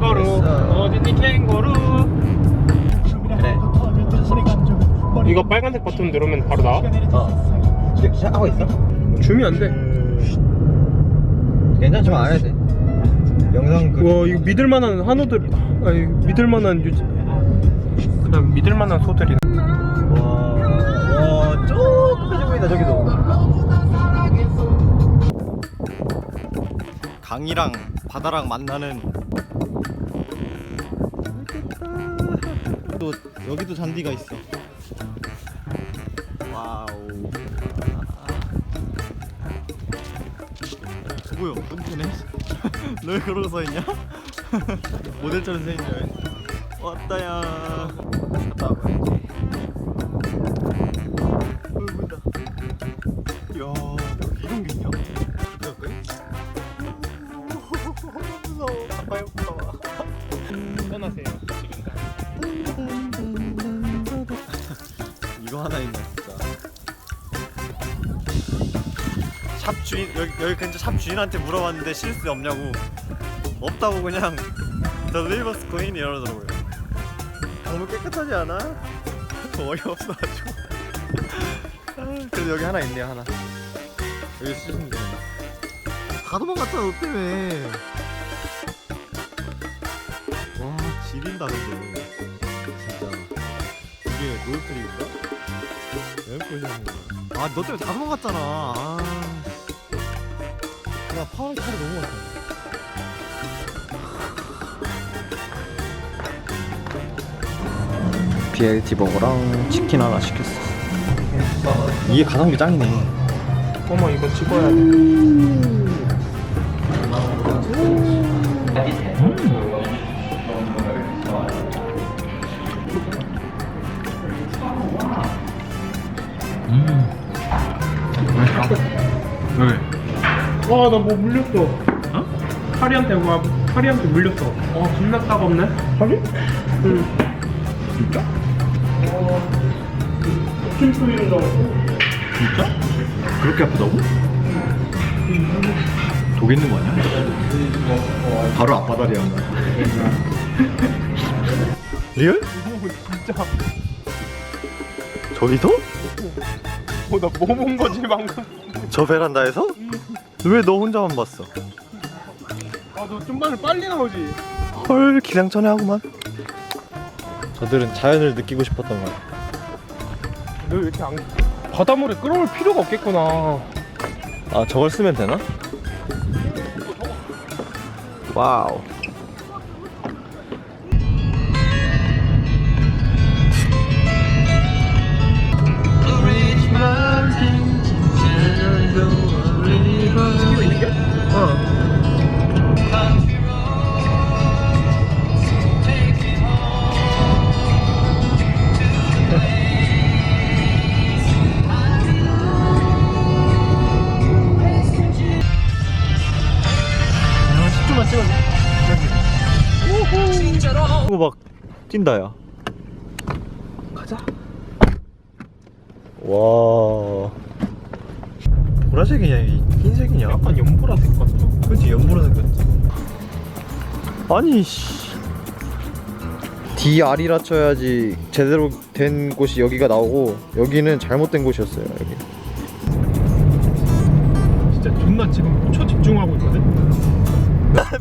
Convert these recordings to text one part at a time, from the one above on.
캥거루 어딨니 캥거루 그래. 이거 빨간색 버튼 누르면 바로 나와? 어. 이제 시작하고 있어? 주면 안돼 괜찮지만 안 해도 돼. 영상 그. 와 이거 믿을만한 한우들 아니 믿을만한 유지 그냥 믿을만한 소들이 와, 와, 조금 해져 보인다 저기도. 강이랑 바다랑 만나는. 여기도 잔디가 있어. 와우. 뭐야, 눈트네. 너 왜 그러고 서 있냐? 모델처럼 서 있냐? 왔다 야. 갔다 와봐. 어, 보인다. 야, 여기 이런 게 있냐? 어떨까요? 무서워. 올까 봐. 떠나세요 샵 주인 여기 여기 근처 샵 주인한테 물어봤는데 실수 없냐고 없다고 그냥 The River's Clean 이러더라고요. 너무 깨끗하지 않아? 어이없어가지고. 아, 그래도 여기 하나 있네요 하나. 여기 쓰시면 돼. 다 도망갔잖아 너 때문에. 와 지린다 근데 진짜. 이게 노을트리인가? 왜 보이는 거야? 아, 너 때문에 다 도망갔잖아. 아. 야, 파란 칼이 너무 많다. BLT 버거랑 치킨 하나 시켰어. 이게 가성비 짱이네. 어머 이거 찍어야 돼 왜? 와나뭐 물렸어 어? 파리한테 와 파리한테 물렸어 와 겁나 따갑네 파리? 응 진짜? 침 쏘이는 줄 알았어 진짜? 그렇게 아프다고? 독 있는 거 아니야? 바로 앞바다리야. 리얼? 진짜 저기서? 어 나 뭐본 거지 방금 저 베란다에서? 왜 너 혼자만 봤어? 아너 좀만 빨리 나오지 헐, 기상천외 하구만. 저들은 자연을 느끼고 싶었던 거야. 너 왜 이렇게 안 바닷물에 끌어올 필요가 없겠구나 아, 저걸 쓰면 되나? 와우. 이거 막 뛴다 야. 가자 와. 보라색이냐 이 흰색이냐? 약간 연보라색 같아 그렇지 연보라색 같지. 아니 씨. DR이라 쳐야지 제대로 된 곳이 여기가 나오고 여기는 잘못된 곳이었어요 여기. 진짜 존나 지금 초 집중하고 있거든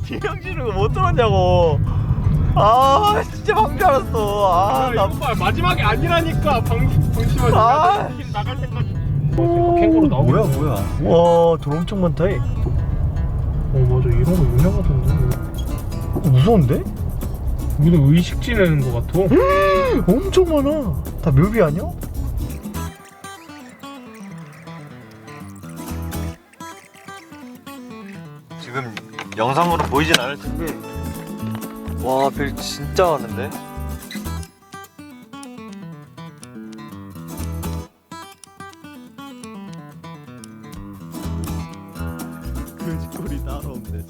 비명 지르는 거 못 들었냐고. 아 진짜 방줄 알았어. 아, 아, 나 이거 봐 마지막에 아니라니까 방 방심하지 아. 나갈- 나갈 때까지 어, 캥거루 나오고 뭐야 뭐야. 와, 돈 엄청 많다. 이. 어 맞아 이런 거 유명하던데 어, 무서운데? 우리도 의식 지 내는 거 같아 엄청 많아. 다 묘비 아니야? 지금 영상으로 보이진 않을 텐데. 와, 별 진짜 많은데? 그짓거리 따로 없네,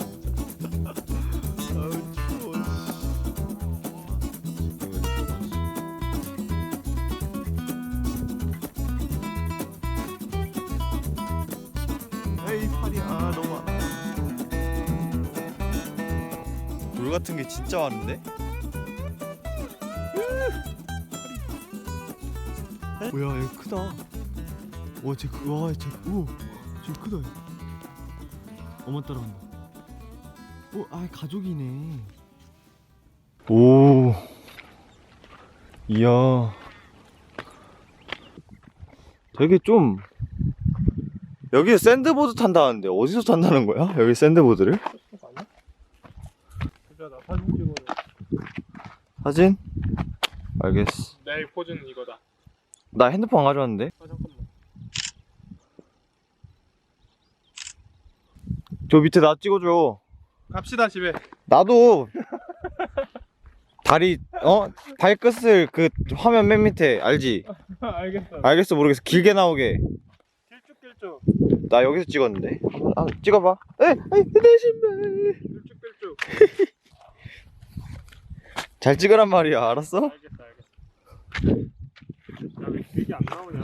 같은 게 진짜 많은데? 뭐야 얘 크다 와쟤 크, 와, 쟤, 우와, 쟤 크다. 얘. 어머 따라간다. 오, 아 가족이네. 오, 이야, 되게 좀 여기 샌드보드 탄다는데 어디서 탄다는 거야? 여기 샌드보드를? 진짜 나 사진 찍어야 사진? 알겠어. 내일 포즈는 이거다 나 핸드폰 안 가져왔는데? 아 잠깐만 저 밑에 나 찍어줘. 갑시다 집에 나도 다리 어 발끝을 그 화면 맨 밑에 알지? 알겠어 알겠어 모르겠어 길게 나오게. 길쭉길쭉 나 여기서 찍었는데. 한번 아, 찍어봐. 에, 에이, 내 신발. 길쭉길쭉 잘 찍으란 말이야. 알았어? 알겠어 알겠어 야 왜 길게 안 나오냐